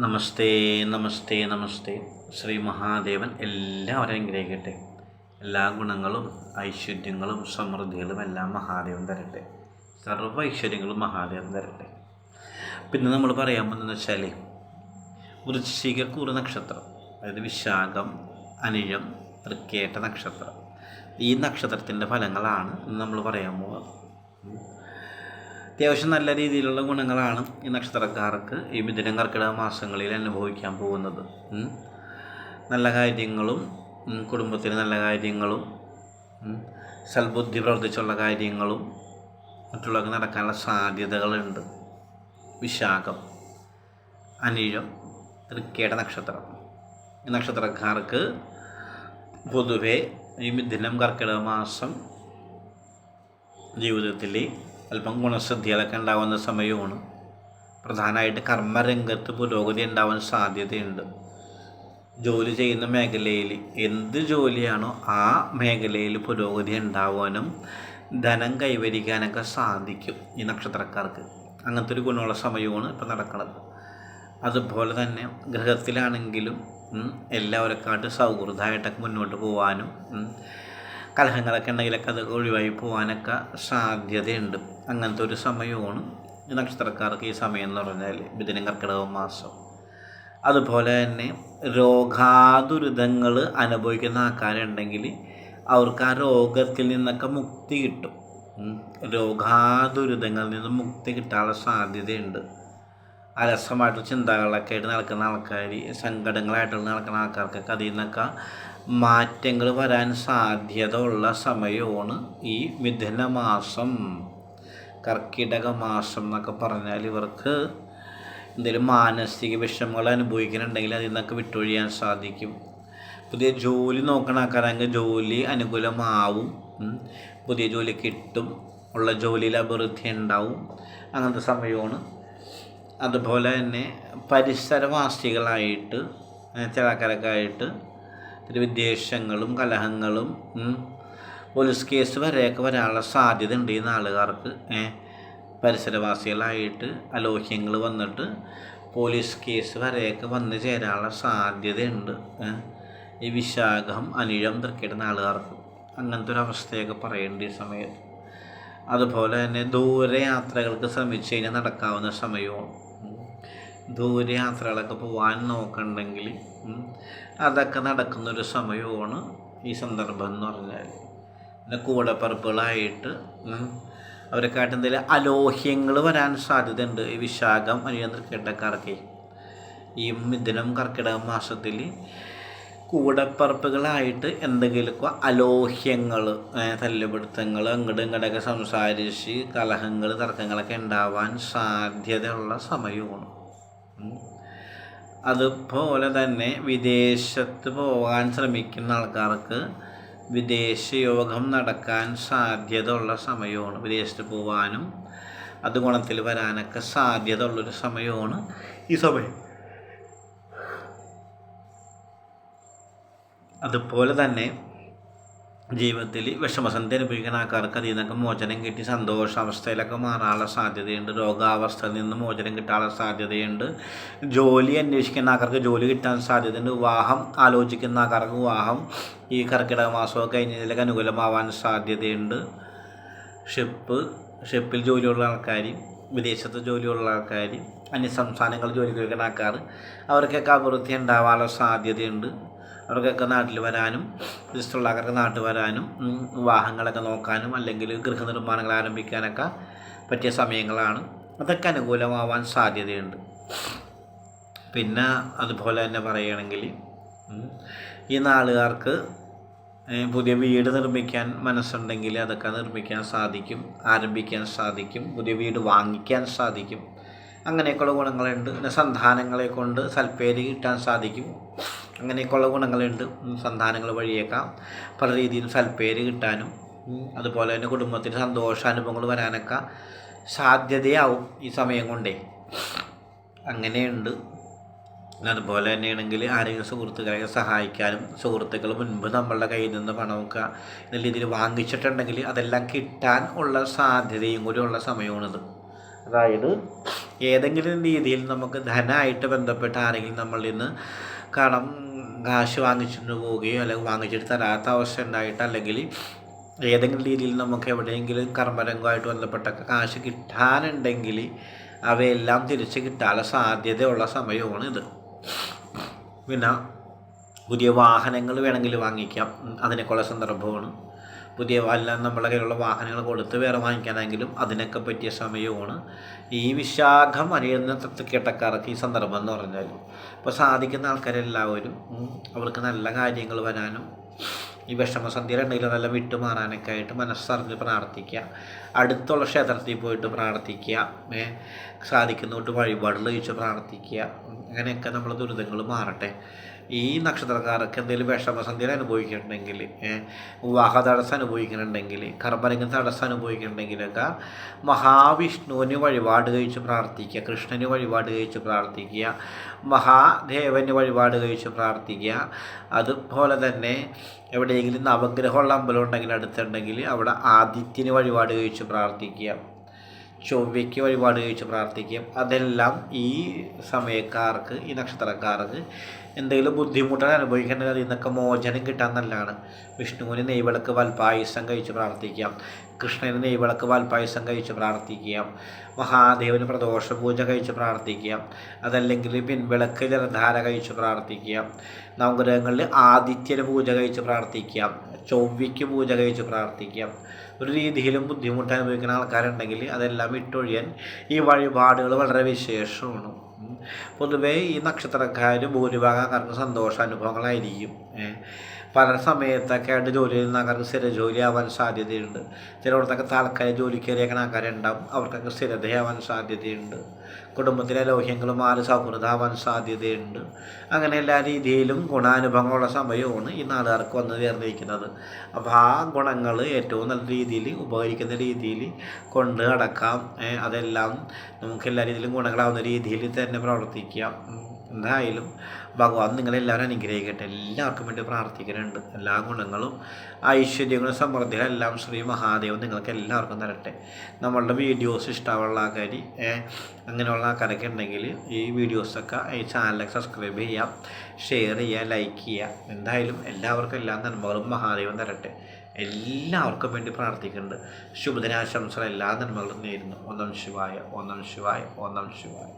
നമസ്തേ നമസ്തേ നമസ്തേ. ശ്രീ മഹാദേവൻ എല്ലാവരെയും ഗ്രഹിക്കട്ടെ. എല്ലാ ഗുണങ്ങളും ഐശ്വര്യങ്ങളും സമൃദ്ധികളും എല്ലാം മഹാദേവൻ തരട്ടെ. സർവ ഐശ്വര്യങ്ങളും മഹാദേവൻ തരട്ടെ. പിന്നെ നമ്മൾ പറയാൻ പോകുന്നതെന്ന് വെച്ചാൽ വൃശ്ചികക്കൂറ് നക്ഷത്രം അതായത് വിശാഖം അനിഴം തൃക്കേട്ട നക്ഷത്രം. ഈ നക്ഷത്രത്തിന്റെ ഫലങ്ങളാണ് നമ്മൾ പറയാൻ പോകുന്നത്. അത്യാവശ്യം നല്ല രീതിയിലുള്ള ഗുണങ്ങളാണ് ഈ നക്ഷത്രക്കാർക്ക് ഈ മിഥുനം കർക്കിടക മാസങ്ങളിൽ അനുഭവിക്കാൻ പോകുന്നത്. നല്ല കാര്യങ്ങളും കുടുംബത്തിന് നല്ല കാര്യങ്ങളും സൽബുദ്ധി പ്രവർത്തിച്ചുള്ള കാര്യങ്ങളും മറ്റുള്ളവർക്ക് നടക്കാനുള്ള സാധ്യതകളുണ്ട്. വിശാഖം അനിഴം തൃക്കേട നക്ഷത്രം. ഈ നക്ഷത്രക്കാർക്ക് പൊതുവേ ഈ മിഥുനം കർക്കിടക മാസം ജീവിതത്തിൽ അല്പം ഗുണശ്രദ്ധകളൊക്കെ ഉണ്ടാകുന്ന സമയമാണ്. പ്രധാനമായിട്ട് കർമ്മരംഗത്ത് പുരോഗതി ഉണ്ടാവാൻ സാധ്യതയുണ്ട്. ജോലി ചെയ്യുന്ന മേഖലയിൽ എന്ത് ജോലിയാണോ ആ മേഖലയിൽ പുരോഗതി ഉണ്ടാവാനും ധനം കൈവരിക്കാനൊക്കെ സാധിക്കും ഈ നക്ഷത്രക്കാർക്ക്. അങ്ങനത്തെ ഒരു ഗുണമുള്ള സമയമാണ് ഇപ്പോൾ നടക്കുന്നത്. അതുപോലെ തന്നെ ഗ്രഹത്തിലാണെങ്കിലും എല്ലാവരെക്കാട്ടും സൗഹൃദമായിട്ടൊക്കെ മുന്നോട്ട് പോകാനും കലഹങ്ങളൊക്കെ ഉണ്ടെങ്കിലൊക്കെ അത് ഒഴിവായി പോകാനൊക്കെ സാധ്യതയുണ്ട്. അങ്ങനത്തെ ഒരു സമയമാണ് നക്ഷത്രക്കാർക്ക് ഈ സമയം എന്ന് പറഞ്ഞാൽ മിഥുനം കർക്കിടക മാസം. അതുപോലെ തന്നെ രോഗാതുരിതങ്ങൾ അനുഭവിക്കുന്ന ആൾക്കാരുണ്ടെങ്കിൽ അവർക്ക് ആ രോഗത്തിൽ നിന്നൊക്കെ മുക്തി കിട്ടും. രോഗാതുരിതങ്ങളിൽ നിന്ന് മുക്തി കിട്ടാനുള്ള സാധ്യതയുണ്ട്. അലസമായിട്ടുള്ള ചിന്തകളൊക്കെ ആയിട്ട് നടക്കുന്ന ആൾക്കാർ സങ്കടങ്ങളായിട്ടുള്ള നടക്കുന്ന ആൾക്കാർക്കൊക്കെ അതിൽ നിന്നൊക്കെ മാറ്റങ്ങൾ വരാൻ സാധ്യത ഉള്ള സമയമാണ് ഈ മിഥുന മാസം. കർക്കിടക മാസം എന്നൊക്കെ പറഞ്ഞാൽ ഇവർക്ക് എന്തെങ്കിലും മാനസിക വിഷമങ്ങൾ അനുഭവിക്കുന്നുണ്ടെങ്കിൽ അതിൽ നിന്നൊക്കെ വിട്ടൊഴിയാൻ സാധിക്കും. പുതിയ ജോലി നോക്കണ ആൾക്കാരാണെങ്കിൽ ജോലി അനുകൂലമാവും. പുതിയ ജോലി കിട്ടും. ഉള്ള ജോലിയിൽ അഭിവൃദ്ധി ഉണ്ടാവും. അങ്ങനത്തെ സമയമാണ്. അതുപോലെ തന്നെ പരിസരവാസികളായിട്ട് ചില ആൾക്കാരൊക്കെ ആയിട്ട് ഒരു വിദ്വേഷങ്ങളും കലഹങ്ങളും പോലീസ് കേസ് വരെയൊക്കെ വരാനുള്ള സാധ്യത ഉണ്ട് ഈ നാളുകാർക്ക്. ഏഹ് പരിസരവാസികളായിട്ട് അലോഹ്യങ്ങൾ വന്നിട്ട് പോലീസ് കേസ് വരെയൊക്കെ വന്നു ചേരാനുള്ള സാധ്യതയുണ്ട്. ഈ വിശാഖം അനിഴം തൃക്കിടുന്ന നാളുകാർക്ക് അങ്ങനത്തെ ഒരു അവസ്ഥയൊക്കെ പറയേണ്ട ഈ സമയത്ത്. അതുപോലെ തന്നെ ദൂരയാത്രകൾക്ക് ശ്രമിച്ചു കഴിഞ്ഞാൽ നടക്കാവുന്ന സമയവും. ദൂരയാത്രകളൊക്കെ പോകാൻ നോക്കണ്ടെങ്കിൽ അതൊക്കെ നടക്കുന്നൊരു സമയമാണ് ഈ സന്ദർഭം എന്ന് പറഞ്ഞാൽ പിന്നെ കൂടപ്പറപ്പുകളായിട്ട് ഉം, അവരെക്കാട്ട് എന്തെങ്കിലും അലോഹ്യങ്ങൾ വരാൻ സാധ്യതയുണ്ട്. ഈ വിശാഖം അനിയന്ത്രിക്കേട്ടക്കാർക്ക് ഈ മിഥുനം കർക്കിടക മാസത്തിൽ കൂടപ്പറപ്പുകളായിട്ട് എന്തെങ്കിലുമൊക്കെ അലോഹ്യങ്ങൾ തല്ലുപിടുത്തങ്ങൾ അങ്ങോട്ടും ഇങ്ങോട്ടൊക്കെ സംസാരിച്ച് കലഹങ്ങൾ തർക്കങ്ങളൊക്കെ ഉണ്ടാവാൻ സാധ്യതയുള്ള സമയമാണ്. അതുപോലെ തന്നെ വിദേശത്ത് പോകാൻ ശ്രമിക്കുന്ന ആൾക്കാർക്ക് വിദേശയോഗം നടക്കാൻ സാധ്യത ഉള്ള സമയമാണ്. വിദേശത്ത് പോവാനും അത് ഗുണത്തിൽ വരാനൊക്കെ സാധ്യത ഉള്ളൊരു സമയമാണ് ഈ സമയം. അതുപോലെ തന്നെ ജീവിതത്തിൽ വിഷമസന്ധി അനുഭവിക്കുന്ന ആൾക്കാർക്ക് അതിൽ നിന്നൊക്കെ മോചനം കിട്ടി സന്തോഷാവസ്ഥയിലൊക്കെ മാറാനുള്ള സാധ്യതയുണ്ട് രോഗാവസ്ഥയിൽ നിന്ന് മോചനം കിട്ടാനുള്ള സാധ്യതയുണ്ട്. ജോലി അന്വേഷിക്കുന്ന ആൾക്കാർക്ക് ജോലി കിട്ടാൻ സാധ്യതയുണ്ട്. വിവാഹം ആലോചിക്കുന്ന ആൾക്കാർക്ക് വിവാഹം ഈ കർക്കിടക മാസമൊക്കെ കഴിഞ്ഞതിലൊക്കെ അനുകൂലമാവാൻ സാധ്യതയുണ്ട്. ഷിപ്പ് ഷിപ്പിൽ ജോലിയുള്ള ആൾക്കാർ വിദേശത്ത് ജോലിയുള്ള ആൾക്കാർ അന്യസംസ്ഥാനങ്ങളിൽ ജോലി കഴിക്കുന്ന ആൾക്കാർ അവർക്കൊക്കെ അഭിവൃദ്ധി ഉണ്ടാവാനുള്ള സാധ്യതയുണ്ട്. അവർക്കൊക്കെ നാട്ടിൽ വരാനും ആൾക്കാർക്ക് നാട്ടിൽ വരാനും വിവാഹങ്ങളൊക്കെ നോക്കാനും അല്ലെങ്കിൽ ഗൃഹനിർമ്മാണങ്ങൾ ആരംഭിക്കാനൊക്കെ പറ്റിയ സമയങ്ങളാണ്. അതൊക്കെ അനുകൂലമാവാൻ സാധ്യതയുണ്ട്. പിന്നെ അതുപോലെ തന്നെ പറയുകയാണെങ്കിൽ ഈ നാളുകാർക്ക് പുതിയ വീട് നിർമ്മിക്കാൻ മനസ്സുണ്ടെങ്കിൽ അതൊക്കെ നിർമ്മിക്കാൻ സാധിക്കും ആരംഭിക്കാൻ സാധിക്കും പുതിയ വീട് വാങ്ങിക്കാൻ സാധിക്കും. അങ്ങനെയൊക്കെയുള്ള ഗുണങ്ങളുണ്ട്. പിന്നെ സന്താനങ്ങളെ കൊണ്ട് സൽപ്പേര് കിട്ടാൻ സാധിക്കും. അങ്ങനെയൊക്കെയുള്ള ഗുണങ്ങളുണ്ട്. സന്താനങ്ങൾ വഴിയേക്കാം. പല രീതിയിൽ സൽപ്പേര് കിട്ടാനും അതുപോലെ തന്നെ കുടുംബത്തിന് സന്തോഷാനുഭവങ്ങൾ വരാനൊക്കെ സാധ്യതയാവും ഈ സമയം കൊണ്ടേ. അങ്ങനെയുണ്ട്. അതുപോലെ തന്നെയാണെങ്കിൽ ആരെങ്കിലും സുഹൃത്തുക്കളെ സഹായിക്കാനും സുഹൃത്തുക്കൾ മുൻപ് നമ്മളുടെ കയ്യിൽ നിന്ന് പണമൊക്കെ നല്ല രീതിയിൽ വാങ്ങിച്ചിട്ടുണ്ടെങ്കിൽ അതെല്ലാം കിട്ടാൻ ഉള്ള സാധ്യതയും കൂടി ഉള്ള സമയമാണിത്. അതായത് ഏതെങ്കിലും രീതിയിൽ നമുക്ക് ധനമായിട്ട് ബന്ധപ്പെട്ട ആരെങ്കിലും നമ്മളിൽ നിന്ന് കടം കാശ് വാങ്ങിച്ചിട്ട് പോവുകയോ അല്ലെങ്കിൽ വാങ്ങിച്ചിട്ട് തരാത്ത അവസ്ഥ ഉണ്ടായിട്ട് അല്ലെങ്കിൽ ഏതെങ്കിലും രീതിയിൽ നമുക്ക് എവിടെയെങ്കിലും കർമ്മരംഗമായിട്ട് ബന്ധപ്പെട്ടൊക്കെ കാശ് കിട്ടാനുണ്ടെങ്കിൽ അവയെല്ലാം തിരിച്ച് കിട്ടാനുള്ള സാധ്യതയുള്ള സമയമാണ് ഇത്. പിന്നെ പുതിയ വാഹനങ്ങൾ വേണമെങ്കിൽ വാങ്ങിക്കാം. അതിനൊക്കെയുള്ള സന്ദർഭമാണ്. പുതിയ എല്ലാം നമ്മളെ കയ്യിലുള്ള വാഹനങ്ങൾ കൊടുത്ത് വേറെ വാങ്ങിക്കാനെങ്കിലും അതിനൊക്കെ പറ്റിയ സമയമാണ്. ഈ വിശാഖം അറിയുന്ന തൃപ്തിക്കേട്ടക്കാർക്ക് ഈ സന്ദർഭം എന്ന് പറഞ്ഞാൽ ഇപ്പോൾ സാധിക്കുന്ന ആൾക്കാരെല്ലാവരും അവർക്ക് നല്ല കാര്യങ്ങൾ വരാനും ഈ വിഷമസന്ധിയിലുണ്ടെങ്കിൽ നല്ല വിട്ടുമാറാനൊക്കെ ആയിട്ട് മനസ്സറിഞ്ഞ് പ്രാർത്ഥിക്കുക അടുത്തുള്ള ക്ഷേത്രത്തിൽ പോയിട്ട് പ്രാർത്ഥിക്കുക സാധിക്കുന്നതുകൊണ്ട് വഴിപാടുകൾ ചോദിച്ച് പ്രാർത്ഥിക്കുക അങ്ങനെയൊക്കെ നമ്മൾ ദുരിതങ്ങൾ മാറട്ടെ. ഈ നക്ഷത്രക്കാർക്ക് എന്തെങ്കിലും വിഷമസന്ധികൾ അനുഭവിക്കുന്നുണ്ടെങ്കിൽ വിവാഹ തടസ്സം അനുഭവിക്കുന്നുണ്ടെങ്കിൽ കർമ്മരംഗം തടസ്സം അനുഭവിക്കുന്നുണ്ടെങ്കിലൊക്കെ മഹാവിഷ്ണുവിന് വഴിപാട് കഴിച്ച് പ്രാർത്ഥിക്കുക കൃഷ്ണന് വഴിപാട് കഴിച്ച് പ്രാർത്ഥിക്കുക മഹാദേവന് വഴിപാട് കഴിച്ച് പ്രാർത്ഥിക്കുക. അതുപോലെ തന്നെ എവിടെയെങ്കിലും നവഗ്രഹമുള്ള അമ്പലം ഉണ്ടെങ്കിൽ അടുത്തുണ്ടെങ്കിൽ അവിടെ ആദിത്യന് വഴിപാട് കഴിച്ച് പ്രാർത്ഥിക്കുക ചൊവ്വയ്ക്ക് വഴിപാട് കഴിച്ച് പ്രാർത്ഥിക്കുക. അതെല്ലാം ഈ സമയക്കാർക്ക് ഈ നക്ഷത്രക്കാർക്ക് എന്തെങ്കിലും ബുദ്ധിമുട്ടുകൾ അനുഭവിക്കേണ്ടത് അതിൽ നിന്നൊക്കെ മോചനം കിട്ടാൻ നല്ലതാണ്. വിഷ്ണുവിന് നെയ്വിളക്ക് വൽപായസം കഴിച്ച് പ്രാർത്ഥിക്കാം. കൃഷ്ണന് നെയ്വിളക്ക് വൽപായസം കഴിച്ച് പ്രാർത്ഥിക്കാം. മഹാദേവന് പ്രദോഷ പൂജ കഴിച്ച് പ്രാർത്ഥിക്കാം. അതല്ലെങ്കിൽ പിൻവിളക്ക് ജലധാര കഴിച്ച് പ്രാർത്ഥിക്കാം. നവഗ്രഹങ്ങളിൽ ആദിത്യന് പൂജ കഴിച്ച് പ്രാർത്ഥിക്കാം. ചൊവ്വയ്ക്ക് പൂജ കഴിച്ച് പ്രാർത്ഥിക്കാം. ഒരു രീതിയിലും ബുദ്ധിമുട്ട് അനുഭവിക്കുന്ന ആൾക്കാരുണ്ടെങ്കിൽ അതെല്ലാം വിട്ടൊഴിയാൻ ഈ വഴിപാടുകൾ വളരെ വിശേഷമാണ്. പൊതുവേ ഈ നക്ഷത്രക്കാർ ഭൂരിഭാഗം സന്തോഷ അനുഭവങ്ങളായിരിക്കും. പല സമയത്തൊക്കെ ആയിട്ട് ജോലി ചെയ്യുന്ന ആൾക്കാർക്ക് സ്ഥിര ജോലി ആവാൻ സാധ്യതയുണ്ട്. ചിലയിടത്തൊക്കെ താൽക്കാലിക ജോലി കയറിയേക്കുന്ന ആൾക്കാരുണ്ടാവും അവർക്കൊക്കെ സ്ഥിരതയാവാൻ സാധ്യതയുണ്ട്. കുടുംബത്തിലെ ലോഹ്യങ്ങൾ മാറി സൗഹൃദമാവാൻ സാധ്യതയുണ്ട്? അങ്ങനെ എല്ലാ രീതിയിലും ഗുണാനുഭവങ്ങളുള്ള സമയമാണ് ഈ നാടുകാർക്ക് വന്ന് ചേർന്നിരിക്കുന്നത് അപ്പോൾ ആ ഗുണങ്ങൾ ഏറ്റവും നല്ല രീതിയിൽ ഉപകരിക്കുന്ന രീതിയിൽ കൊണ്ട് നടക്കാം. അതെല്ലാം നമുക്ക് എല്ലാ രീതിയിലും ഗുണങ്ങളാവുന്ന രീതിയിൽ തന്നെ പ്രവർത്തിക്കാം. എന്തായാലും ഭഗവാൻ നിങ്ങളെല്ലാവരും അനുഗ്രഹിക്കട്ടെ. എല്ലാവർക്കും വേണ്ടി പ്രാർത്ഥിക്കുന്നുണ്ട്. എല്ലാ ഗുണങ്ങളും ഐശ്വര്യങ്ങളും സമൃദ്ധികളും എല്ലാം ശ്രീ മഹാദേവൻ നിങ്ങൾക്ക് എല്ലാവർക്കും തരട്ടെ. നമ്മളുടെ വീഡിയോസ് ഇഷ്ടമുള്ള ആൾക്കാർ അങ്ങനെയുള്ള ആൾക്കാരൊക്കെ ഉണ്ടെങ്കിൽ ഈ വീഡിയോസൊക്കെ ഈ ചാനലൊക്കെ സബ്സ്ക്രൈബ് ചെയ്യാം ഷെയർ ചെയ്യുക ലൈക്ക് ചെയ്യുക. എന്തായാലും എല്ലാവർക്കും എല്ലാ നന്മകളും മഹാദേവൻ തരട്ടെ. എല്ലാവർക്കും വേണ്ടി പ്രാർത്ഥിക്കുന്നുണ്ട്. ശുഭദിനാശംസകൾ എല്ലാ നന്മകളും നേരുന്നു. ഒന്നാം ശിവായ ഒന്നാം ശിവായ ഒന്നാം ശിവായ.